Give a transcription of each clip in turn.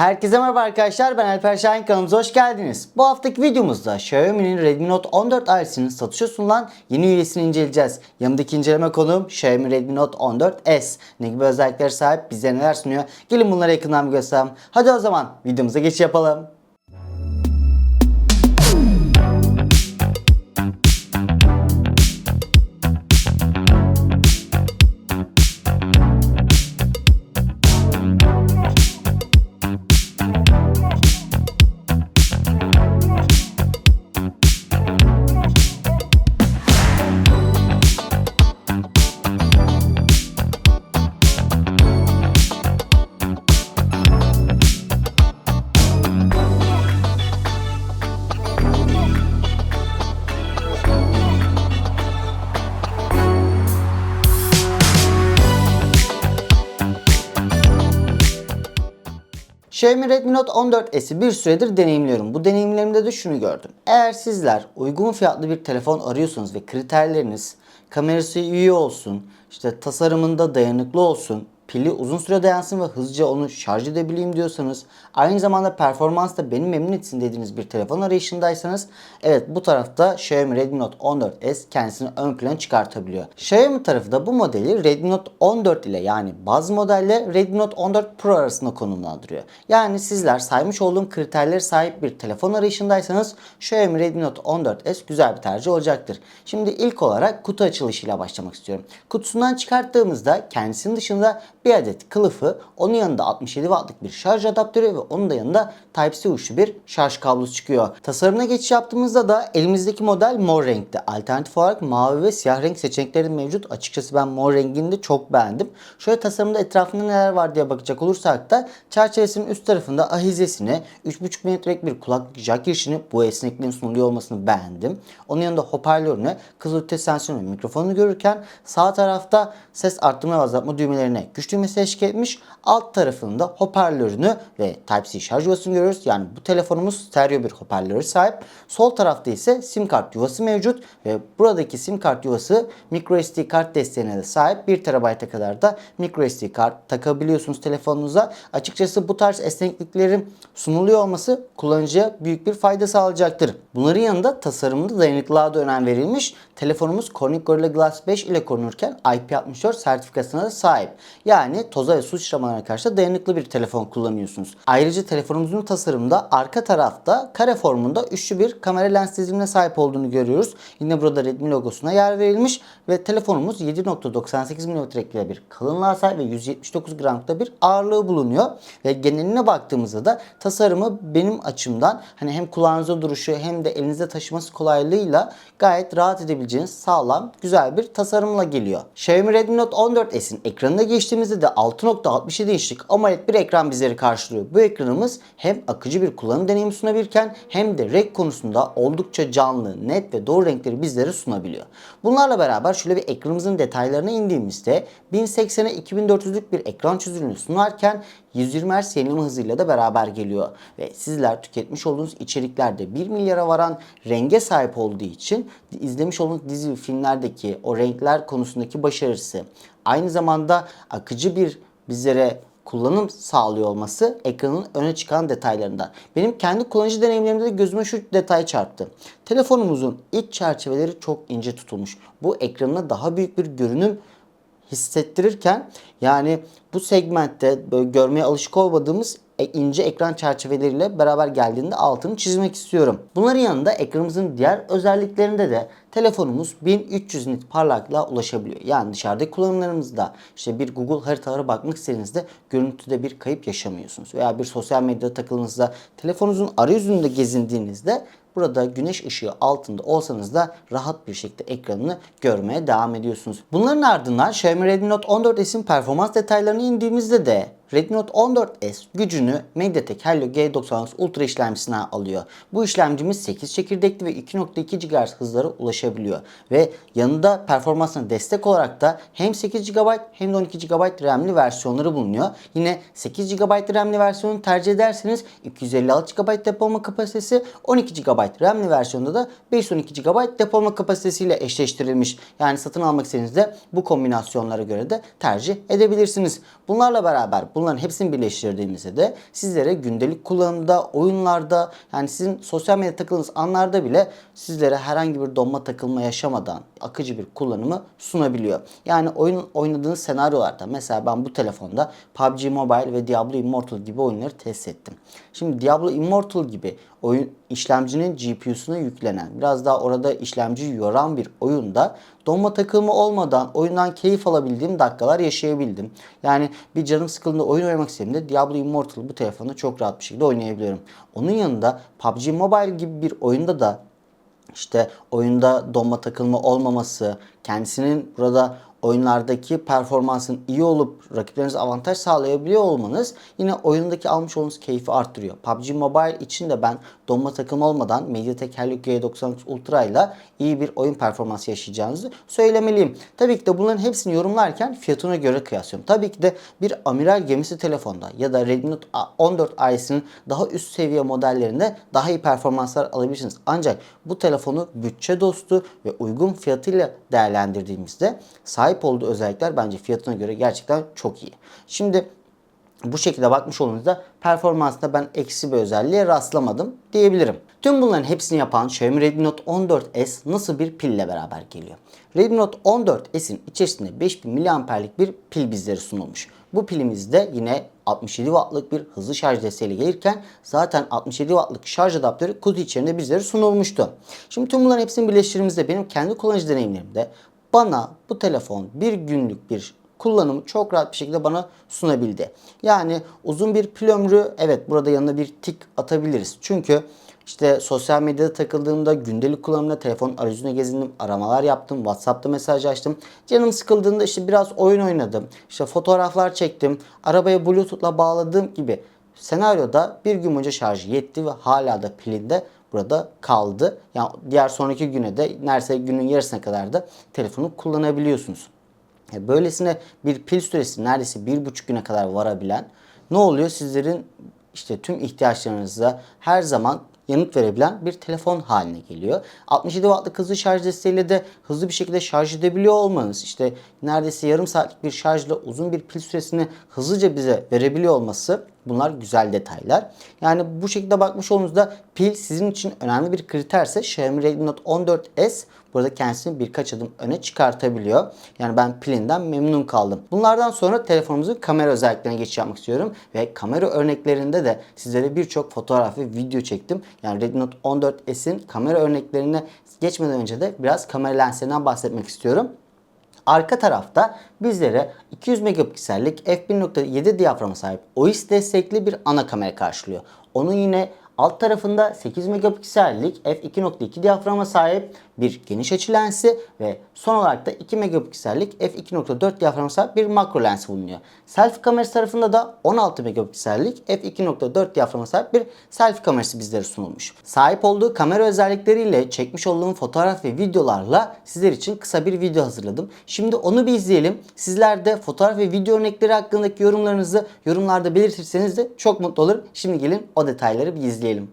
Herkese merhaba arkadaşlar ben Alper Şahin kanalımıza hoş geldiniz. Bu haftaki videomuzda Xiaomi'nin Redmi Note 14 ailesinin satışa sunulan yeni üyesini inceleyeceğiz. Yanımdaki inceleme konuğum Xiaomi Redmi Note 14S. Ne gibi özelliklere sahip bize neler sunuyor? Gelin bunları yakından bir gösterelim. Hadi o zaman videomuza geçiş yapalım. Xiaomi Redmi Note 14S'i bir süredir deneyimliyorum. Bu deneyimlerimde de şunu gördüm. Eğer sizler uygun fiyatlı bir telefon arıyorsunuz ve kriterleriniz kamerası iyi olsun, işte tasarımında dayanıklı olsun, pili uzun süre dayansın ve hızlıca onu şarj edebileyim diyorsanız, aynı zamanda performans da beni memnun etsin dediğiniz bir telefon arayışındaysanız, evet bu tarafta Xiaomi Redmi Note 14S kendisini ön plana çıkartabiliyor. Xiaomi tarafı da bu modeli Redmi Note 14 ile yani baz modelle Redmi Note 14 Pro arasında konumlandırıyor. Yani sizler saymış olduğum kriterlere sahip bir telefon arayışındaysanız Xiaomi Redmi Note 14S güzel bir tercih olacaktır. Şimdi ilk olarak kutu açılışıyla başlamak istiyorum. Kutusundan çıkarttığımızda kendisinin dışında bir adet kılıfı, onun yanında 67 wattlık bir şarj adaptörü ve onun da yanında Type-C uçlu bir şarj kablosu çıkıyor. Tasarımına geçiş yaptığımızda da elimizdeki model mor renkte. Alternatif olarak mavi ve siyah renk seçenekleri mevcut. Açıkçası ben mor rengini de çok beğendim. Şöyle tasarımda etrafında neler var diye bakacak olursak da çerçevesinin üst tarafında ahizesini, 3.5 mm'lik bir kulaklık jack girişini bu esnekliğin sunuluyor olmasını beğendim. Onun yanında hoparlörüne, kızıl ötesi sensörünü, mikrofonunu görürken sağ tarafta ses arttırma ve azaltma düğmelerine güç düğmesi eşlik etmiş. Alt tarafında hoparlörünü ve Type-C şarj yuvasını görüyoruz. Yani bu telefonumuz stereo bir hoparlörü sahip. Sol tarafta ise sim kart yuvası mevcut ve buradaki sim kart yuvası microSD kart desteğine de sahip. 1 TB'a kadar da microSD kart takabiliyorsunuz telefonunuza. Açıkçası bu tarz esnekliklerin sunuluyor olması kullanıcıya büyük bir fayda sağlayacaktır. Bunların yanında tasarımında dayanıklılığa da önem verilmiş. Telefonumuz Corning Gorilla Glass 5 ile korunurken IP64 sertifikasına da sahip. Yani toza ve su sıçramalarına karşı dayanıklı bir telefon kullanıyorsunuz. Ayrıca telefonumuzun tasarımında arka tarafta kare formunda üçlü bir kamera lens dizilimine sahip olduğunu görüyoruz. Yine burada Redmi logosuna yer verilmiş ve telefonumuz 7.98 mm'lik bir kalınlığa sahip ve 179 gramlıkta bir ağırlığı bulunuyor. Ve geneline baktığımızda da tasarımı benim açımdan hani hem kulağınızda duruşu hem de elinizde taşıması kolaylığıyla gayet rahat edebileceğiniz sağlam güzel bir tasarımla geliyor. Xiaomi Redmi Note 14S'in ekranına geçtiğimizde de 6.67 inçlik AMOLED bir ekran bizleri karşılıyor. Bu ekranımız hem akıcı bir kullanım deneyimi sunabilirken hem de renk konusunda oldukça canlı, net ve doğru renkleri bizlere sunabiliyor. Bunlarla beraber şöyle bir ekranımızın detaylarına indiğimizde 1080'e 2400'lük bir ekran çözünürlüğü sunarken 120 Hz yenileme hızıyla da beraber geliyor. Ve sizler tüketmiş olduğunuz içeriklerde 1 milyara varan renge sahip olduğu için izlemiş olduğunuz dizi filmlerdeki o renkler konusundaki başarısı aynı zamanda akıcı bir bizlere kullanım sağlıyor olması ekranın öne çıkan detaylarından. Benim kendi kullanıcı deneyimlerimde de gözüme şu detay çarptı. Telefonumuzun iç çerçeveleri çok ince tutulmuş. Bu ekranına daha büyük bir görünüm hissettirirken yani bu segmentte böyle görmeye alışık olmadığımız e, ince ekran çerçeveleriyle beraber geldiğinde altını çizmek istiyorum. Bunların yanında ekranımızın diğer özelliklerinde de telefonumuz 1300 nit parlaklığa ulaşabiliyor. Yani dışarıdaki kullanımlarımızda işte bir Google haritalara bakmak istediğinizde görüntüde bir kayıp yaşamıyorsunuz. Veya bir sosyal medyada takıldığınızda telefonunuzun arayüzünde gezindiğinizde Burada güneş ışığı altında olsanız da rahat bir şekilde ekranını görmeye devam ediyorsunuz. Bunların ardından Xiaomi Redmi Note 14S'in performans detaylarına indiğimizde de Redmi Note 14S gücünü MediaTek Helio G96 Ultra işlemcisine alıyor. Bu işlemcimiz 8 çekirdekli ve 2.2 GHz hızlara ulaşabiliyor. Ve yanında performansına destek olarak da hem 8 GB hem de 12 GB RAM'li versiyonları bulunuyor. Yine 8 GB RAM'li versiyonu tercih ederseniz 256 GB depolama kapasitesi, 12 GB RAM'li versiyonda da 512 GB depolama kapasitesiyle eşleştirilmiş. Yani satın almak istediğinizde bu kombinasyonlara göre de tercih edebilirsiniz. Bunlarla beraber bu Bunların hepsini birleştirdiğimizde de sizlere gündelik kullanımda, oyunlarda yani sizin sosyal medya takıldığınız anlarda bile sizlere herhangi bir donma takılma yaşamadan akıcı bir kullanımı sunabiliyor. Yani oyun oynadığınız senaryolarda mesela ben bu telefonda PUBG Mobile ve Diablo Immortal gibi oyunları test ettim. Şimdi Diablo Immortal gibi oyun işlemcinin GPU'suna yüklenen biraz daha orada işlemci yoran bir oyunda donma takılma olmadan oyundan keyif alabildiğim dakikalar yaşayabildim. Yani bir canım sıkıldığında oyun oynamak istediğimde Diablo Immortal bu telefonda çok rahat bir şekilde oynayabiliyorum. Onun yanında PUBG Mobile gibi bir oyunda da işte oyunda donma takılma olmaması, kendisinin burada oyunlardaki performansın iyi olup rakiplerinize avantaj sağlayabiliyor olmanız yine oyundaki almış olduğunuz keyfi arttırıyor. PUBG Mobile için de ben donma takım olmadan MediaTek Helio G93 Ultra ile iyi bir oyun performansı yaşayacağınızı söylemeliyim. Tabii ki de bunların hepsini yorumlarken fiyatına göre kıyaslıyorum. Tabii ki de bir amiral gemisi telefonda ya da Redmi Note 14 ailesinin daha üst seviye modellerinde daha iyi performanslar alabilirsiniz. Ancak bu telefonu bütçe dostu ve uygun fiyatıyla değerlendirdiğimizde sahip olduğu özellikler bence fiyatına göre gerçekten çok iyi. Şimdi bu şekilde bakmış olduğunuzda performansında ben eksi bir özelliğe rastlamadım diyebilirim. Tüm bunların hepsini yapan Xiaomi Redmi Note 14S nasıl bir pille beraber geliyor? Redmi Note 14S'in içerisinde 5000 mAh'lik bir pil bizlere sunulmuş. Bu pilimizde yine 67 wattlık bir hızlı şarj desteğiyle gelirken zaten 67 wattlık şarj adaptörü kutu içerisinde bizlere sunulmuştu. Şimdi tüm bunların hepsini birleştirdiğimizde benim kendi kullanıcı deneyimlerimde bana bu telefon bir günlük bir kullanımı çok rahat bir şekilde bana sunabildi. Yani uzun bir pil ömrü evet burada yanına bir tik atabiliriz. Çünkü işte sosyal medyada takıldığımda, gündelik kullanımda telefon arayüzüne gezindim, aramalar yaptım, WhatsApp'ta mesaj açtım. Canım sıkıldığında işte biraz oyun oynadım, işte fotoğraflar çektim, arabaya Bluetooth'la bağladığım gibi senaryoda bir gün boyunca şarjı yetti ve hala da pilinde burada kaldı. Yani diğer sonraki güne de neredeyse günün yarısına kadar da telefonu kullanabiliyorsunuz. E, Böylesine bir pil süresi neredeyse bir buçuk güne kadar varabilen ne oluyor? Sizlerin işte tüm ihtiyaçlarınıza her zaman yanıt verebilen bir telefon haline geliyor. 67 wattlık hızlı şarj desteğiyle de hızlı bir şekilde şarj edebiliyor olmanız, işte neredeyse yarım saatlik bir şarjla uzun bir pil süresini hızlıca bize verebiliyor olması bunlar güzel detaylar. Yani bu şekilde bakmış olduğunuzda pil sizin için önemli bir kriterse Xiaomi Redmi Note 14S burada kendisini birkaç adım öne çıkartabiliyor. Yani ben pilinden memnun kaldım. Bunlardan sonra telefonumuzun kamera özelliklerine geçiş yapmak istiyorum. Ve kamera örneklerinde de sizlere birçok fotoğraf ve video çektim. Yani Redmi Note 14S'in kamera örneklerine geçmeden önce de biraz kamera lenslerinden bahsetmek istiyorum. Arka tarafta bizlere 200 megapiksellik f1.7 diyaframa sahip OIS destekli bir ana kamera karşılıyor. Onun yine alt tarafında 8 megapiksellik f2.2 diyaframa sahip bir geniş açı lensi ve son olarak da 2 megapiksellik f2.4 diyaframa sahip bir makro lens bulunuyor. Selfie kamerası tarafında da 16 megapiksellik f2.4 diyaframa sahip bir selfie kamerası bizlere sunulmuş. Sahip olduğu kamera özellikleriyle çekmiş olduğum fotoğraf ve videolarla sizler için kısa bir video hazırladım. Şimdi onu bir izleyelim. Sizler de fotoğraf ve video örnekleri hakkındaki yorumlarınızı yorumlarda belirtirseniz de çok mutlu olurum. Şimdi gelin detayları bir izleyelim.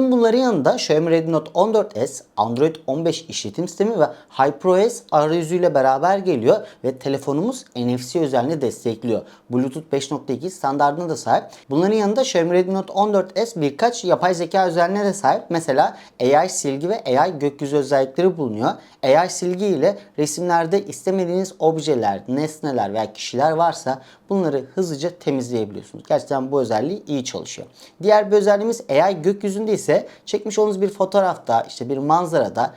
Bunların yanında Xiaomi Redmi Note 14S, Android 15 işletim sistemi ve HyperOS arayüzüyle beraber geliyor ve telefonumuz NFC özelliğini destekliyor. Bluetooth 5.2 standartına da sahip. Bunların yanında Xiaomi Redmi Note 14S birkaç yapay zeka özelliğine de sahip. Mesela AI silgi ve AI gökyüzü özellikleri bulunuyor. AI silgi ile resimlerde istemediğiniz objeler, nesneler veya kişiler varsa bunları hızlıca temizleyebiliyorsunuz. Gerçekten bu özelliği iyi çalışıyor. Diğer bir özelliğimiz AI gökyüzünde ise çekmiş olduğunuz bir fotoğrafta, işte bir manzarada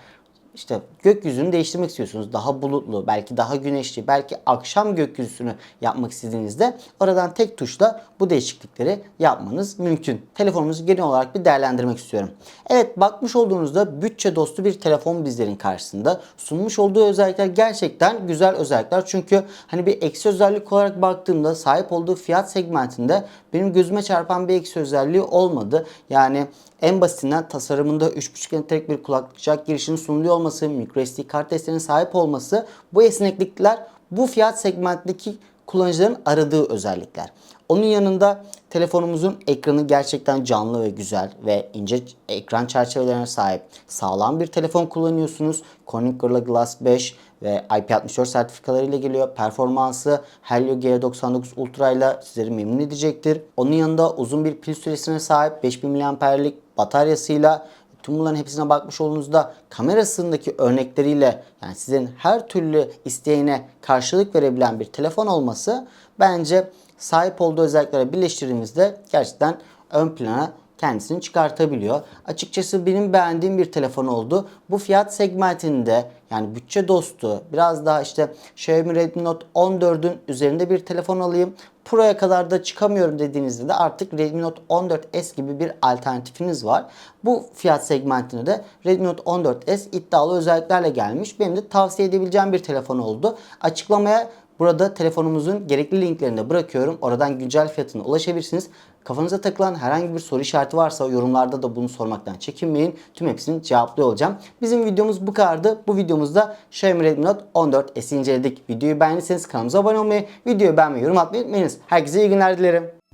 işte gökyüzünü değiştirmek istiyorsunuz. Daha bulutlu, belki daha güneşli, belki akşam gökyüzünü yapmak istediğinizde oradan tek tuşla bu değişiklikleri yapmanız mümkün. Telefonumuzu genel olarak bir değerlendirmek istiyorum. Evet bakmış olduğunuzda bütçe dostu bir telefon bizlerin karşısında. Sunmuş olduğu özellikler gerçekten güzel özellikler. Çünkü hani bir eksi özellik olarak baktığımda sahip olduğu fiyat segmentinde benim gözüme çarpan bir eksi özelliği olmadı. Yani en basitinden tasarımında 3.5 inçlik bir kulaklık jack girişinin sunuluyor olması, microSD kart desteğine sahip olması bu esneklikler bu fiyat segmentindeki kullanıcıların aradığı özellikler. Onun yanında telefonumuzun ekranı gerçekten canlı ve güzel ve ince ekran çerçevelerine sahip sağlam bir telefon kullanıyorsunuz. Corning Gorilla Glass 5 ve IP64 sertifikalarıyla geliyor. Performansı Helio G99 Ultra ile sizleri memnun edecektir. Onun yanında uzun bir pil süresine sahip 5000 mAh'lik bataryasıyla Tüm bunların hepsine bakmış olduğunuzda kamerasındaki örnekleriyle yani sizin her türlü isteğine karşılık verebilen bir telefon olması bence sahip olduğu özelliklere birleştirdiğimizde gerçekten ön plana kendisini çıkartabiliyor. Açıkçası benim beğendiğim bir telefon oldu. Bu fiyat segmentinde yani bütçe dostu biraz daha işte Xiaomi Redmi Note 14'ün üzerinde bir telefon alayım. Pro'ya kadar da çıkamıyorum dediğinizde de artık Redmi Note 14S gibi bir alternatifiniz var. Bu fiyat segmentine de Redmi Note 14S iddialı özelliklerle gelmiş. Benim de tavsiye edebileceğim bir telefon oldu. Açıklamaya Burada telefonumuzun gerekli linklerini de bırakıyorum. Oradan güncel fiyatına ulaşabilirsiniz. Kafanıza takılan herhangi bir soru işareti varsa yorumlarda da bunu sormaktan çekinmeyin. Tüm hepsini cevaplıyor olacağım. Bizim videomuz bu kadardı. Bu videomuzda Xiaomi Redmi Note 14 S'i inceledik. Videoyu beğendiyseniz kanalımıza abone olmayı, videoyu beğenmeyi, yorum atmayı unutmayınız. Herkese iyi günler dilerim.